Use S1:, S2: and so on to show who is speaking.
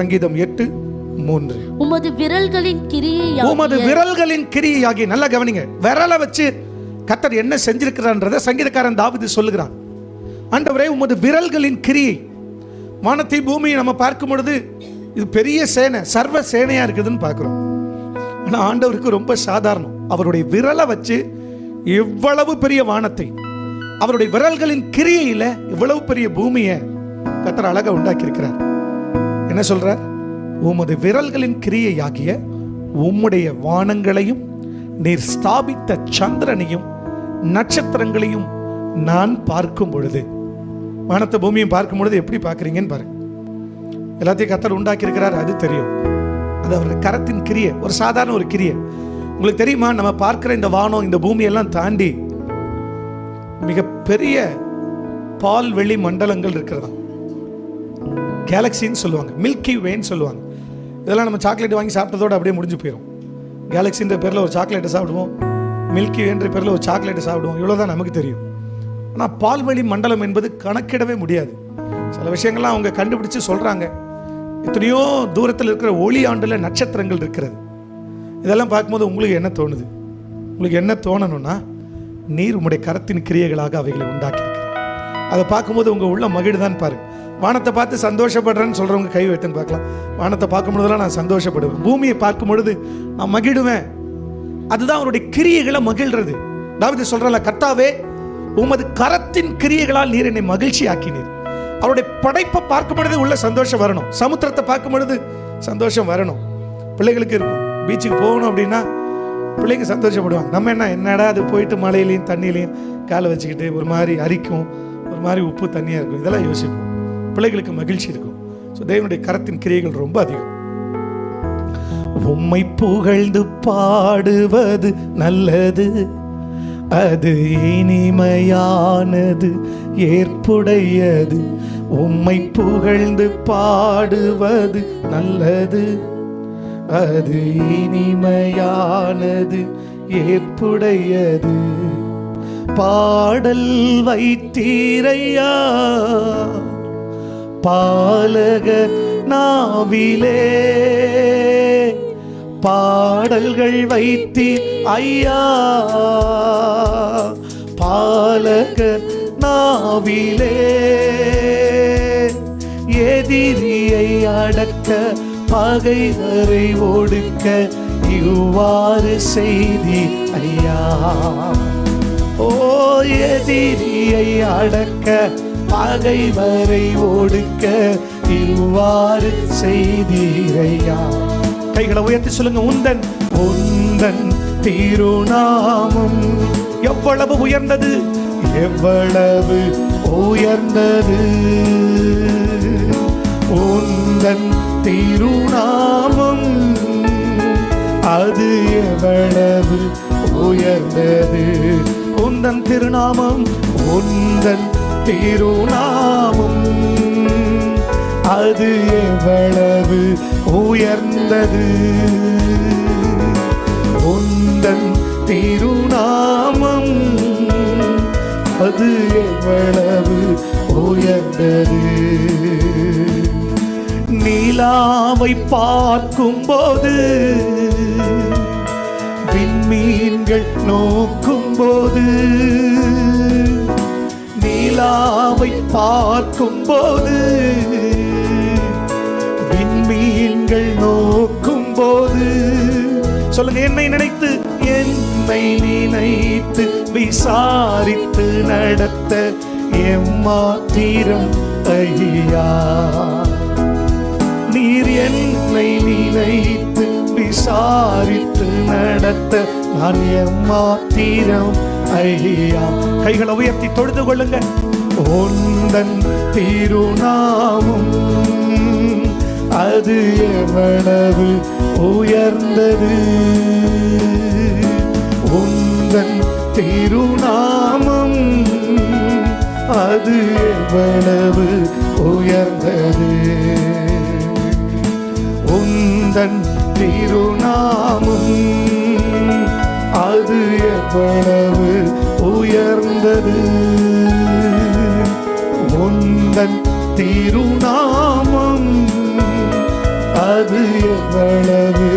S1: சங்கீதம் எட்டு மூன்று.
S2: உமது விரல்களின் கிரியை
S1: உமது விரல்களின் கிரியையாகி நல்லா கவனிங்க விரலை வச்சு கத்தர் என்ன செஞ்சிருக்கிறான்றத சங்கீதக்காரன் தாவிது சொல்லுகிறான். ஆண்டவரே உமது விரல்களின் கிரியை வானத்தை பூமியை நம்ம பார்க்கும் பொழுது இது பெரிய சேனை சர்வ சேனையா இருக்குதுன்னு பார்க்குறோம். ஆனால் ஆண்டவருக்கு ரொம்ப சாதாரணம். அவருடைய விரலை வச்சு இவ்வளவு பெரிய வானத்தை அவருடைய விரல்களின் கிரியையில இவ்வளவு பெரிய பூமியை கத்தர் அழகா உண்டாக்கி இருக்கிறார் என்ன சொல்றார் உமது விரல்களின் கிரியையாகிய உம்முடைய வானங்களையும் நீர் ஸ்தாபித்த சந்திரனையும் நட்சத்திரங்களையும் நான் பார்க்கும் பொழுது வானத்தை பூமியும் பார்க்கும் பொழுது எப்படி பார்க்குறீங்கன்னு பாருங்க. எல்லாத்தையும் கத்தர் உண்டாக்கி இருக்கிறார் அது தெரியும். அது அவருடைய கரத்தின் கிரியை ஒரு சாதாரண ஒரு கிரியை. உங்களுக்கு தெரியுமா நம்ம பார்க்கிற இந்த வானம் இந்த பூமியெல்லாம் தாண்டி மிகப்பெரிய பெரிய பால்வெளி மண்டலங்கள் இருக்கிறதா? கேலக்சின்னு சொல்லுவாங்க. மில்கி வேன்னு சொல்லுவாங்க. இதெல்லாம் நம்ம சாக்லேட் வாங்கி சாப்பிட்டதோட அப்படியே முடிஞ்சு போயிடும் கேலக்சின்ற பேரில் ஒரு சாக்லேட்டை சாப்பிடுவோம். மில்கி வேன்ற பேரில் ஒரு சாக்லேட்டை சாப்பிடுவோம். இவ்வளோ தான் நமக்கு தெரியும். ஆனால் பால்வழி மண்டலம் என்பது கணக்கிடவே முடியாது. சில விஷயங்கள்லாம் அவங்க கண்டுபிடிச்சு சொல்கிறாங்க எத்தனையோ தூரத்தில் இருக்கிற ஒளி ஆண்டில் நட்சத்திரங்கள் இருக்கிறது. இதெல்லாம் பார்க்கும்போது உங்களுக்கு என்ன தோணுது? உங்களுக்கு என்ன தோணணும்னா நீர் உங்களுடைய கரத்தின் கிரியைகளாக அவைகளை உண்டாக்கி அதை பார்க்கும்போது உங்கள் உள்ள மகிழ்தான் பாருங்கள் வானத்தை பார்த்து சந்தோஷப்படுறேன்னு சொல்கிறவங்க கை வைத்துன்னு பார்க்கலாம். வானத்தை பார்க்கும் பொழுதெல்லாம் நான் சந்தோஷப்படுவேன். பூமியை பார்க்கும் பொழுது நான் மகிழுவேன். அதுதான் அவருடைய கிரியைகளை மகிழ்றது. தாவிது சொல்கிறல கர்த்தாவே உமது கரத்தின் கிரியைகளால் நீர் என்னை மகிழ்ச்சி ஆக்கினீர் அவருடைய படைப்பை பார்க்கும் பொழுது உள்ள சந்தோஷம் வரணும். சமுத்திரத்தை பார்க்கும் பொழுது சந்தோஷம் வரணும். பிள்ளைகளுக்கு இருக்கும். பீச்சுக்கு போகணும் அப்படின்னா பிள்ளைங்க சந்தோஷப்படுவாங்க. நம்ம என்ன என்னடா அது போயிட்டு மலையிலையும் தண்ணியிலையும் காலை வச்சுக்கிட்டு ஒரு மாதிரி அரிக்கும் ஒரு மாதிரி உப்பு தண்ணியாக இருக்கும். இதெல்லாம் யோசிப்போம். பிள்ளைகளுக்கு மகிழ்ச்சி இருக்கும். ஸோ தேவனுடைய கரத்தின் கிரியைகள் ரொம்ப அதிகம். உம்மை புகழ்ந்து பாடுவது நல்லது. அது இனிமையானது ஏற்புடையது. உம்மை புகழ்ந்து பாடுவது நல்லது. அது இனிமையானது ஏற்புடையது. பாடல் வைத்தீரையா? பாலக நாவிலே. பாடல்கள் வைத்தி ஐயா. பாலக நாவிலே. எதிரியை அடக்க பகைவரை ஒடுக்க இவ்வாறு செய்தி ஐயா. ஓ எதிரியை அடக்க பகைவரை ஒடுக்க இவ்வாறு செய்தீரையா? கைகளை உயர்த்தி சொல்லுங்க உந்தன் உந்தன் திருநாமம். எவ்வளவு உயர்ந்தது? எவ்வளவு உயர்ந்தது? உந்தன் திருநாமம். அது எவ்வளவு உயர்ந்தது? உந்தன் திருநாமம் உந்தன் திருநாமம். அது எவ்வளவு உயர்ந்தது. உந்தன் திருநாமம். அது எவ்வளவு உயர்ந்தது. நீலாவை பார்க்கும்போது விண்மீன்கள் நோக்கும்போது பார்க்கும் போது விண்மீன்கள் நோக்கும்போது. சொல்லுங்க என்னை நினைத்து என்னை நினைத்து விசாரித்து நடத்த எம்மாத்திரம் ஐயா நீர் என்னை நினைத்து விசாரித்து நடத்த நான் எம்மாத்திரம் ஐயா கைகளை உயர்த்தி தொழுது கொள்ளுங்க. ஒந்தன் திருநாமும். அது எவ்வளவு உயர்ந்தது? உந்தன் திருநாமம். அது எவ்வளவு உயர்ந்தது? உந்தன் திருநாமம். அது எவ்வளவு உயர்ந்தது? உந்தன் திருநாமம். அது எவ்வளவு